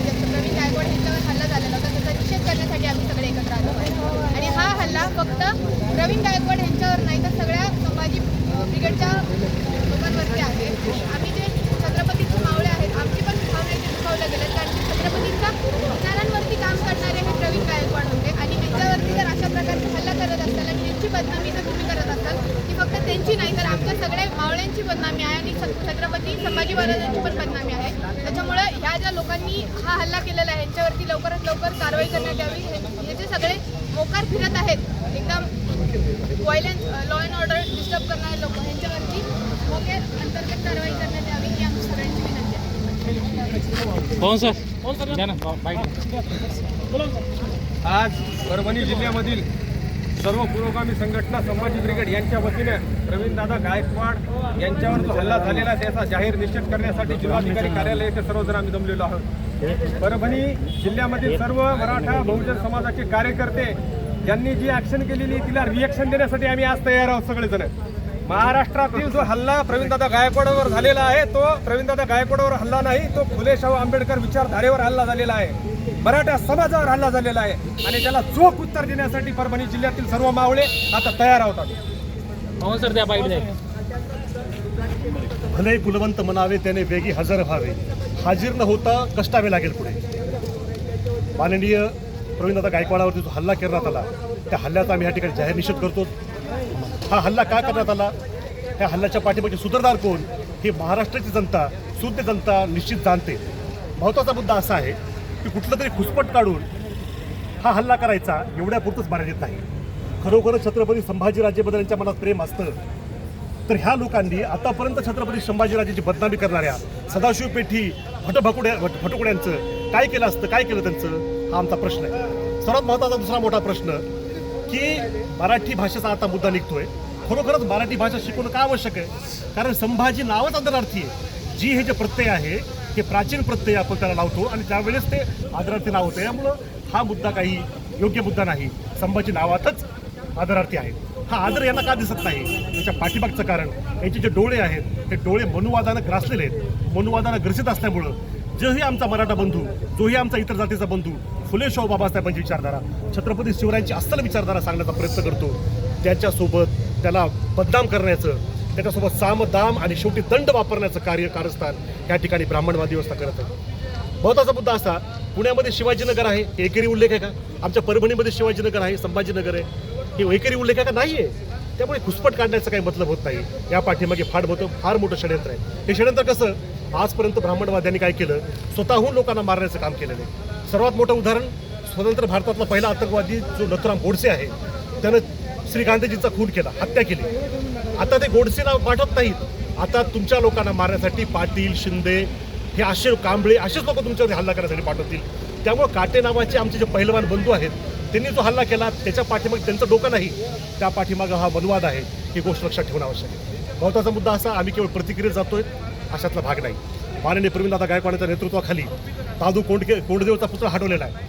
समाजाध्यक्ष प्रवीण गायकवाड यांच्यावर हल्ला झालेला होता. त्याचा निषेध करण्यासाठी आम्ही सगळे एकत्र आलो. आहे आणि हा हल्ला फक्त प्रवीण गायकवाड यांच्यावर नाही तर सगळ्या संभाजी ब्रिगेडच्या लोकांवरती आहे आम्ही जे छत्रपतीचे मावळे आहेत आमची पण भावना इथे दुखावल्या गेल्या कारण की छत्रपतींच्या विचारांवरती काम करणारे हे प्रवीण गायकवाड होते आणि त्यांच्यावरती जर अशा प्रकारचे हल्ला करत असाल आणि त्यांची बदनामी जर तुम्ही करत असाल ती फक्त त्यांची नाही तर आमच्या सगळ्या मावळ्यांची बदनामी आहे आणि छत- छत्रपती संभाजी महाराजांची पण बदनामी आहे. त्याच्यामुळं ह्या ज्या लोकांनी हा हल्ला केलेला आहे यांच्यावरती लवकरात लवकर कारवाई करण्यात यावी. हे- हे जे सगळे मोकार फिरत आहेत एकदम violence law and order disturb करणारे लोक यांच्यावरती मोके अंतर्गत कारवाई करण्यात यावी ही आमची सगळ्यांची विनंती आहे. बाईट आज परभणी जिल्ह्यामधील सर्व पुरोगामी संघटना संभाजी ब्रिगेड यांच्या वतीने प्रवीणदादा गायकवाड यांच्यावर जो हल्ला झालेला आहे त्याचा जाहीर निषेध करण्यासाठी जिल्हाधिकारी कार्यालय येथे सर्वजण आम्ही जमलेलो आहोत. परभणी जिल्ह्यामधील सर्व मराठा बहुजन समाजाचे कार्यकर्ते ज्यांनी जी ऍक्शन केलेली तिला रिएक्शन देण्यासाठी आम्ही आज तयार आहोत सगळेजण. महाराष्ट्रातील जो हल्ला प्रवीणदादा गायकवाडावर झालेला आहे तो प्रवीणदादा गायकवाडावर हल्ला नाही तो फुले शाहू आंबेडकर विचारधारेवर हल्ला झालेला आहे. मराठा समाजावर हल्ला झालेला आहे आणि त्याला चोख उत्तर देण्यासाठी परभणी जिल्ह्यातील सर्व मावळे आता तयार आहोत आम्ही. पवन सर त्या बाईट भले कुलवंत म्हणावे त्याने वेगी हजर व्हावे. हाजीर न होता कष्टावे लागेल पुढे. माननीय प्रवीणदादा गायकवाडावरती जो हल्ला करण्यात आला त्या हल्ल्याचा आम्ही या ठिकाणी जाहीर निषेध करतो. हा हल्ला का करण्यात आला? त्या हल्ल्याच्या पाठीमागे सूत्रधार कोण? ही महाराष्ट्राची जनता शुद्ध जनता निश्चित जाणते. महत्त्वाचा मुद्दा असा आहे की कुठलं तरी खुसपट काढून हा हल्ला करायचा एवढ्यापुरतंच मर्यादित नाही. खरोखरच छत्रपती संभाजीराजेबद्दल यांच्या मनात प्रेम असतं. तर ह्या लोकांनी आतापर्यंत छत्रपती संभाजीराजेची बदनामी करणाऱ्या सदाशिव पेठी भटभकुड्या भट भटकुड्यांचं काय केलं असतं काय केलं त्यांचं? हा आमचा प्रश्न आहे. सर्वात महत्त्वाचा दुसरा मोठा प्रश्न की मराठी भाषेचा आता मुद्दा निघतोय. खरोखरच मराठी भाषा शिकवणं का आवश्यक आहे? कारण संभाजी नावच आदरार्थी आहे. जी हे जे प्रत्यय आहे हे प्राचीन प्रत्यय आपण त्याला लावतो आणि त्यावेळेस ते आदरार्थी नाव होतं. यामुळं हा मुद्दा काही योग्य मुद्दा नाही. संभाजी नावातच आदरार्थी आहेत. हा आदर यांना का दिसत नाही? याच्या पाठीमागचं कारण यांचे जे डोळे आहेत ते डोळे मनुवादानं ग्रासलेले आहेत. मनुवादानं ग्रसित असल्यामुळं जोही आमचा मराठा बंधू जोही आमचा इतर जातीचा बंधू फुले शाहू बाबासाहेबांची विचारधारा छत्रपती शिवरायांची अस्सल विचारधारा सांगण्याचा प्रयत्न करतो. त्याच्यासोबत त्याला बदनाम करण्याचं त्याच्यासोबत साम दाम आणि शेवटी दंड वापरण्याचं कार्य कारस्थान या ठिकाणी ब्राह्मणवादी व्यवस्था करत आहे महत्त्वाचा मुद्दा असा पुण्यामध्ये शिवाजीनगर आहे एकेरी उल्लेख आहे का? आमच्या परभणीमध्ये शिवाजीनगर आहे संभाजीनगर आहे. हे एकेरी उल्लेख आहे का नाही आहे त्यामुळे घुसपट काढण्याचा काही मतलब होत नाही. या पाठीमागे फार मोठं फार मोठं षडयंत्र आहे. हे षडयंत्र कसं? आजपर्यंत ब्राह्मणवाद्यांनी काय केलं? स्वतःहून लोकांना मारण्याचं काम केलेलं आहे. सर्वात मोठं उदाहरण स्वतंत्र भारतातला पहिला आतंकवादी जो नथुराम गोडसे आहे त्यानं श्री गांधीजींचा खून केला हत्या केली. आता ते गोडसेला पाठवत नाहीत. आता तुमच्या लोकांना मारण्यासाठी पाटील शिंदे हे असे कांबळे असेच लोक तुमच्यावर हल्ला करण्यासाठी पाठवतील. त्यामुळे काटे नावाचे आमचे जे पहिलवान बंधू आहेत त्यांनी जो हल्ला केला त्याच्या पाठीमागे त्यांचं डोकं नाही त्या पाठीमागं हा अनुवाद आहे ही गोष्ट लक्षात ठेवणं आवश्यक आहे. महत्त्वाचा मुद्दा असा आम्ही केवळ प्रतिक्रियेत जातोय अशातला भाग नाही. माननीय प्रवीणदादा गायकवाडांच्या नेतृत्वाखाली दादू कोंडके कोंडदेवचा पुतळा हटवलेला आहे.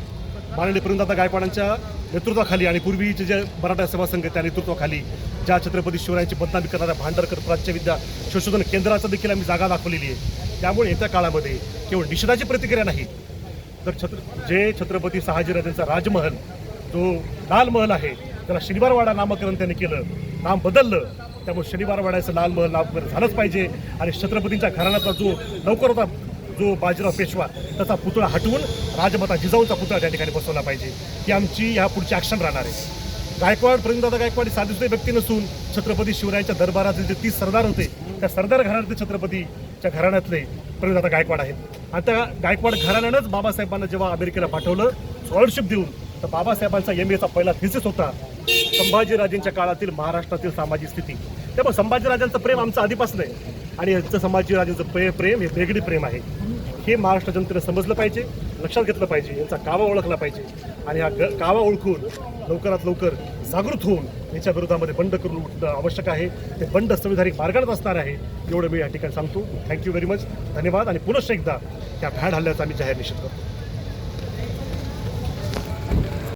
माननीय प्रवीणदादा गायकवाडांच्या नेतृत्वाखाली आणि पूर्वीचे जे मराठा सेवा संघ त्या नेतृत्वाखाली ज्या छत्रपती शिवरायांची बदनामी करणाऱ्या भांडरकर प्राच्यविद्या संशोधन केंद्राचं देखील आम्ही जागा दाखवलेली आहे. त्यामुळे येत्या काळामध्ये केवळ निषेधाची प्रतिक्रिया नाही तर छत्र जे छत्रपती शहाजीराजांचा राजमहल जो लाल महल आहे त्याला शनिवारवाडा नामकरण त्यांनी केलं. नाम बदललं. त्यामुळे शनिवारवाड्याचं लाल महल नामकरण झालंच पाहिजे. आणि छत्रपतींच्या घराण्याचा जो लवकर होता जो बाजीराव पेशवा त्याचा पुतळा हटवून राजमाता जिजाऊंचा पुतळा त्या ठिकाणी बसवला पाहिजे. ही आमची ह्या पुढची ॲक्शन राहणार आहे. गायकवाड प्रवीणदादा गायकवाड ही साधी व्यक्ती नसून छत्रपती शिवरायांच्या दरबाराचे जे तीस सरदार होते त्या सरदार घराण्यातले छत्रपतीच्या घराण्यातले प्रवीणदादा गायकवाड आहेत. आणि त्या गायकवाड घराण्यानंच बाबासाहेबांना जेव्हा अमेरिकेला पाठवलं स्कॉलरशिप देऊन तर बाबासाहेबांचा एम एचा पहिला थिसिस होता संभाजीराजेंच्या काळातील महाराष्ट्रातील सामाजिक स्थिती. त्यामुळे संभाजीराजांचं प्रेम आमचं आधीपासून आहे. आणि यांचं संभाजीराजेंचं प्रे प्रेम हे वेगळी प्रेम आहे. हे महाराष्ट्र जनतेला समजलं पाहिजे लक्षात घेतलं पाहिजे यांचा कावा ओळखला पाहिजे. आणि हा ग कावा ओळखून लवकरात लवकर जागृत होऊन याच्या विरोधामध्ये बंड करून उठणं आवश्यक आहे. ते बंड संविधानिक मार्गानेच असणार आहे एवढं मी या ठिकाणी सांगतो. थँक्यू व्हेरी मच धन्यवाद. आणि पुनश्च एकदा त्या भॅड हल्ल्याचा आम्ही जाहीर निषेध करतो.